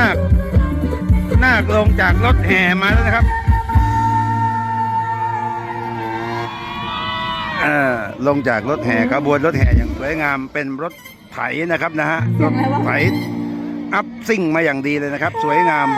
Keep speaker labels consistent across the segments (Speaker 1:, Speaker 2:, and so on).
Speaker 1: นาคนาคลงจากรถแห่มาแล้วนะครับเอ่อลงจากรถแห่ขบวนรถแห่อย่างสวยงามเป็นรถไถนะครับนะฮะรถไถอัพซิ่งมาอย่างดีเลยนะครับ สวยงาม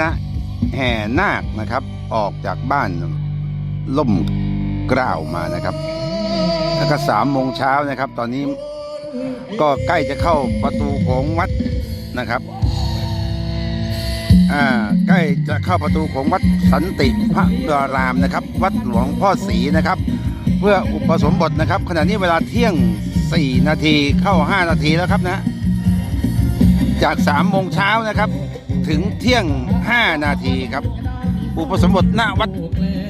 Speaker 1: ณะแห่นาคนะครับ ออกจากบ้านล่มกล้าวมานะครับ แล้วก็สามโมงเช้านะครับ ตอนนี้ก็ใกล้จะเข้าประตูของวัดนะครับ อ่า ใกล้จะเข้าประตูของวัดสันติพระดารามนะครับ วัดหลวงพ่อศรีนะครับ เพื่ออุปสมบทนะครับ ขณะนี้เวลาเที่ยง 4 นาทีเข้า 5 นาทีแล้วครับนะ จาก3โมงเช้านะครับ ถึงเที่ยง 5 นาทีครับ อุปสมบทหน้าวัด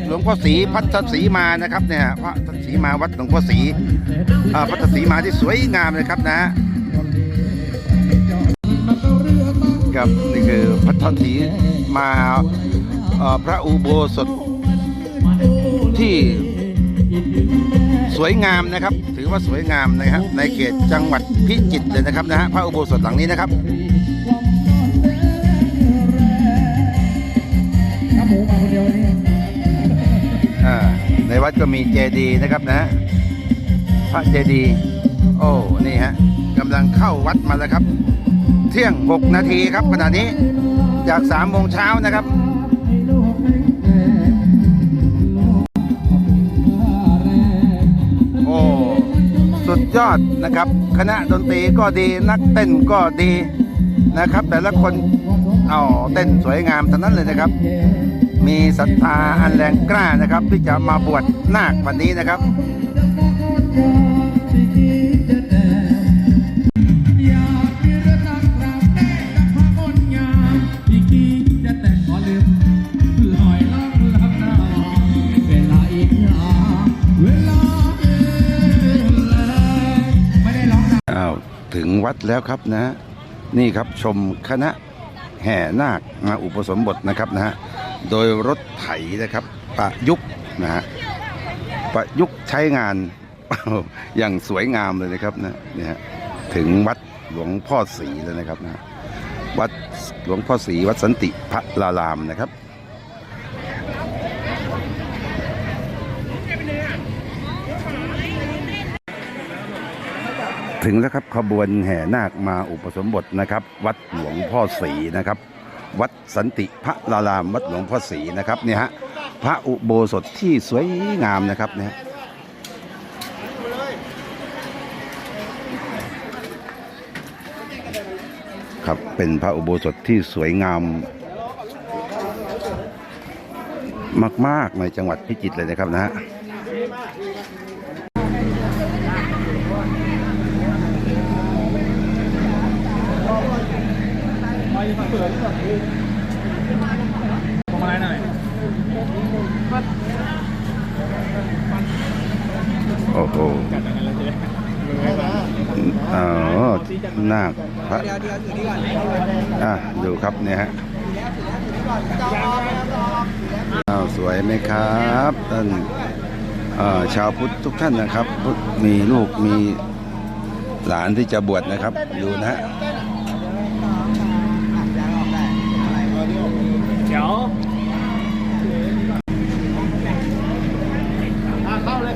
Speaker 1: หลวงพ่อศรีพัทศรีมานะครับเนี่ยพระศรีมาวัดหลวงพ่อศรีอ่าพัทศรีมาที่สวยงามเลยครับนะกับนี่คือพัทศรีมาเอ่อพระอุโบสถที่สวยงามนะครับ ถือว่าสวยงามนะครับในเขตจังหวัดพิจิตรเลยนะครับนะฮะพระอุโบสถหลังนี้นะครับ
Speaker 2: วั
Speaker 1: ดก็มีเจดีนะครับนะพระเจดีโอ้นี่ฮะกำลังเข้าวัดมาแล้วครับ เที่ยง 6 นาทีครับขณะนี้จาก3โมงเช้านะครับโอ้สุดยอดนะครับ คณะดนตรีก็ดีนักเต้นก็ดีนะครับ แต่ละคนเอาเต้นสวยงามทั้งนั้นเลยนะครับ มีศรัทธาอันแรงกล้านะครับ ที่จะมาบวชนาควันนี้นะครับถึงวัดแล้วครับนะฮะนี่ครับชมคณะแห่นาคมาอุปสมบทนะครับนะฮะ โดยรถไถนะครับ ประยุกต์นะฮะประยุกต์ใช้งาน อย่างสวยงามเลยนะครับนะเนี่ยถึงวัดหลวงพ่อศรีแล้วนะครับนะวัดหลวงพ่อศรีวัดสันติพระลารามนะครับถึงแล้วครับขบวนแห่นาคมาอุปสมบทนะครับ วัดหลวงพ่อศรีนะครับ วัดสันติพระลารามวัดหลวงพ่อศรีนะครับเนี่ยฮะพระอุโบสถที่สวยงามนะครับเนี่ยครับเป็นพระอุโบสถที่สวยงาม มาก ๆ ในจังหวัดพิจิตรเลยนะครับนะฮะ
Speaker 2: ผมอะไรหน่อย
Speaker 1: โอ้โหอ๋อนาคพระอะดูครับเนี่ยฮะอ้าวสวยไหมครับท่านเอ่อชาวพุทธทุกท่านนะครับพุทธมีลูกมีหลานที่จะบวชนะครับ ดูนะฮะ
Speaker 2: เดี๋ยว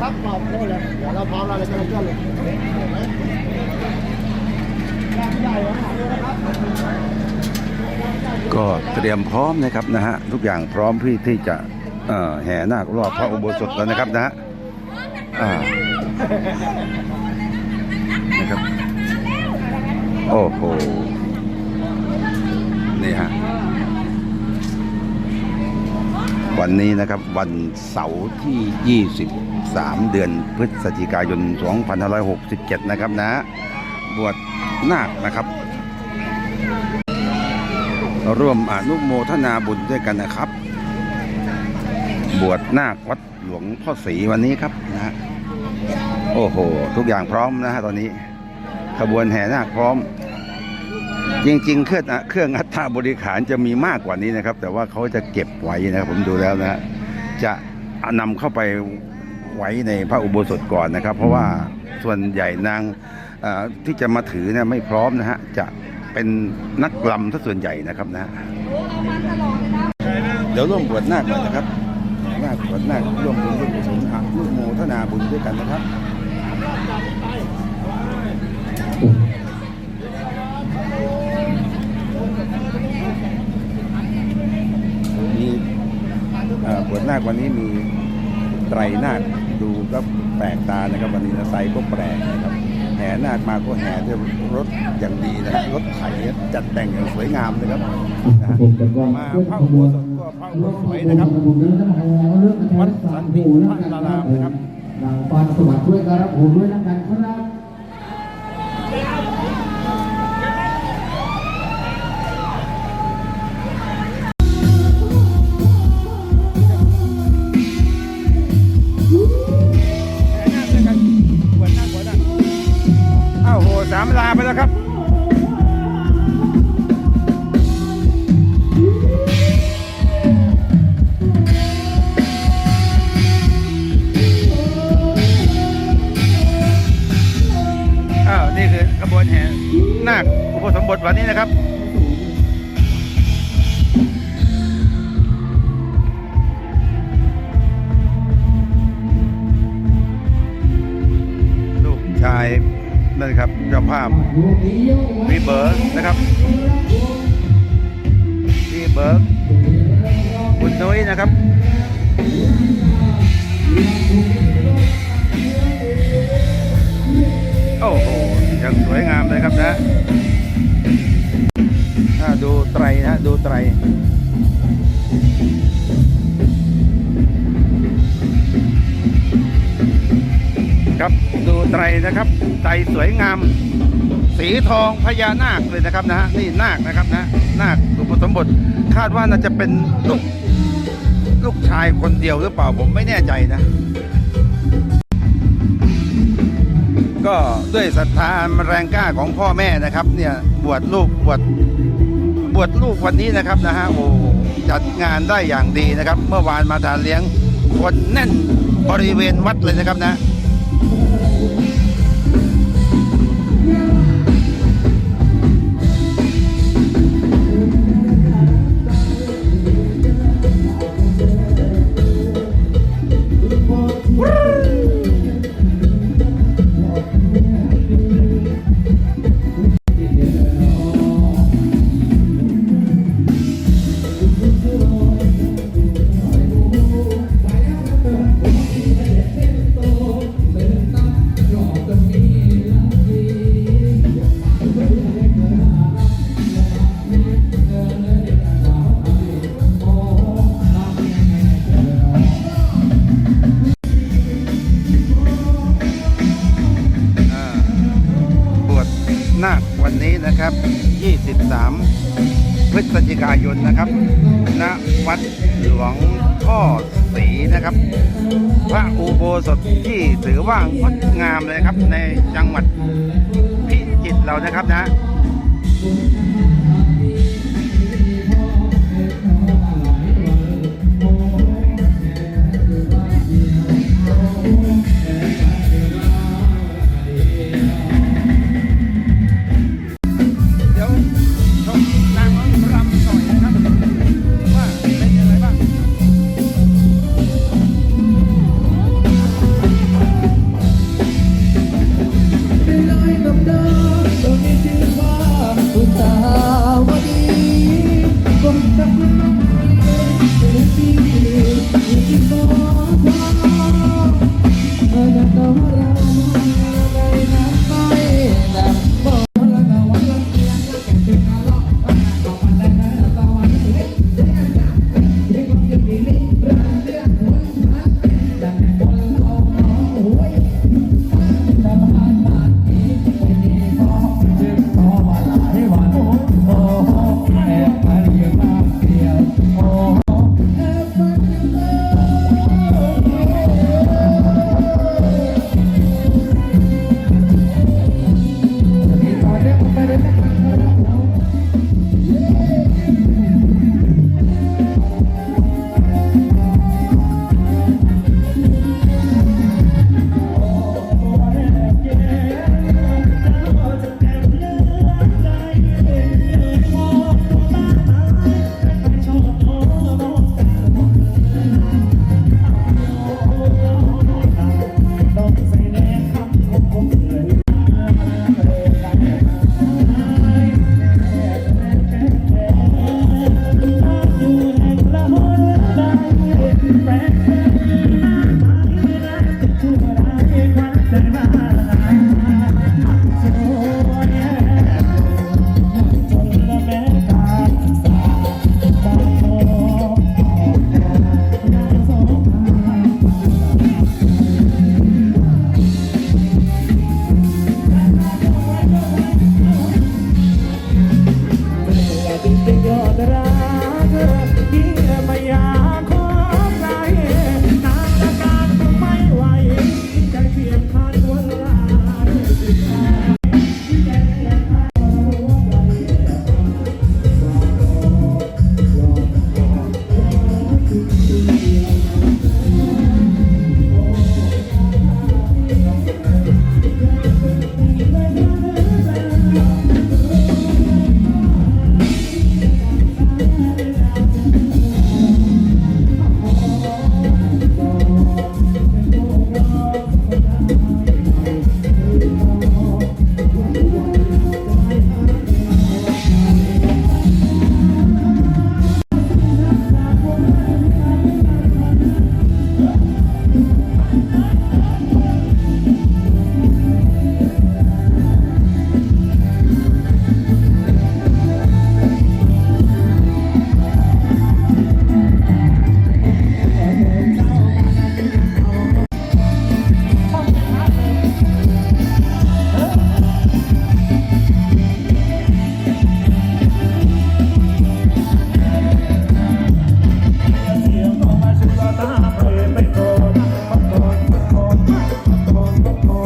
Speaker 3: ครับพร้อมเลย เดี๋ยวเราพร้อมเราเลยจะเริ่มต้นเลยแรงใหญ่ของเราเลยนะครับ
Speaker 1: ก็ เตรียมพร้อมนะครับนะฮะทุกอย่างพร้อมที่ที่จะเอ่อแห่นาครอบพระอุโบสถแล้วนะครับนะฮะนะครับโอ้โหนี่ฮะวันนี้นะครับวันเสาร์ที่ 23 เดือนพฤศจิกายน 2567 นะครับนะ บวชนาคนะครับ ร่วมอนุโมทนาบุญด้วยกันนะครับ บวชนาควัดหลวงพ่อศรีวันนี้ครับนะ โอ้โห ทุกอย่างพร้อมนะฮะตอนนี้ ขบวนแห่นาคพร้อม จริง ๆ เครื่องเครื่องอัฐบริขารจะมีมากกว่านี้นะครับ แต่ว่าเขาจะเก็บไว้นะครับผมดูแล้วนะฮะจะนำเข้าไปไว้ในพระอุโบสถก่อนนะครับ เพราะว่าส่วนใหญ่นางที่จะมาถือเนี่ยไม่พร้อมนะฮะจะ เป็นนักลำถ้าส่วนใหญ่นะครับนะเดี๋ยวร่วมบวชนาคก่อนนะครับนาคบวชนาคร่วมบุญร่วมกุศลอนุโมทนาบุญด้วยกันนะครับมีบวชนาควันนี้มีไตรนาคดูก็แปลกตานะครับวันนี้นะไตรก็แปลกนะครับ แห่นาคมาก็แห่ด้วยรถอย่างดีนะครับรถไถจัดแต่งอย่างสวยงามนะครับนะฮะมาพระอุโบสถก็พระอุโบสถสวยนะครับวัดสันติพระนารามนะครับ
Speaker 3: หลังปานสวัสดิ์ด้วยครับผมด้วยนะกันครับ
Speaker 1: นาคอุปสมบทวันนี้นะครับลูกชายนั่นครับเจ้าภาพวีเบิร์กนะครับวีเบิร์กคุณนุ้ยนะครับ ยังสวยงามเลยครับนะถ้าดูไตรนะดูไตรครับดูไตรนะครับไตรสวยงาม สีทองพญานาคเลยนะครับนะฮะนี่นาคนะครับนะนาคอุปสมบทคาดว่าน่าจะเป็นลูกลูกชายคนเดียวหรือเปล่าผมไม่แน่ใจนะ ก็ด้วยศรัทธาแรงกล้าของพ่อแม่นะครับ เนี่ยบวชลูกบวชบวชลูกวันนี้นะครับนะฮะโอ้จัดงานได้อย่างดีนะครับ เมื่อวานมาทานเลี้ยงคนแน่นบริเวณวัดเลยนะครับนะ กายนนะครับ ณ วัดหลวงพ่อศรีนะครับ พระอุโบสถที่ถือว่างดงามเลยครับในจังหวัดพิจิตรเรานะครับนะ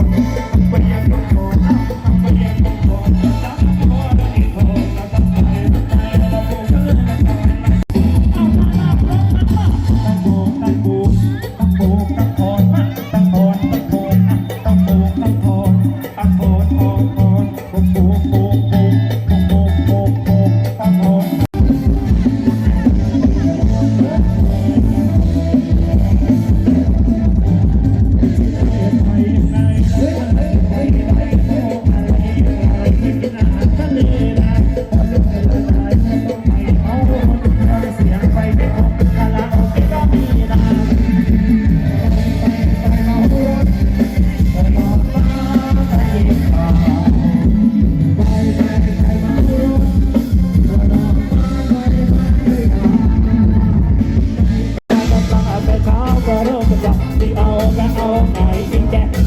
Speaker 1: Where you from? เอาก็เอาไงจริง
Speaker 2: แก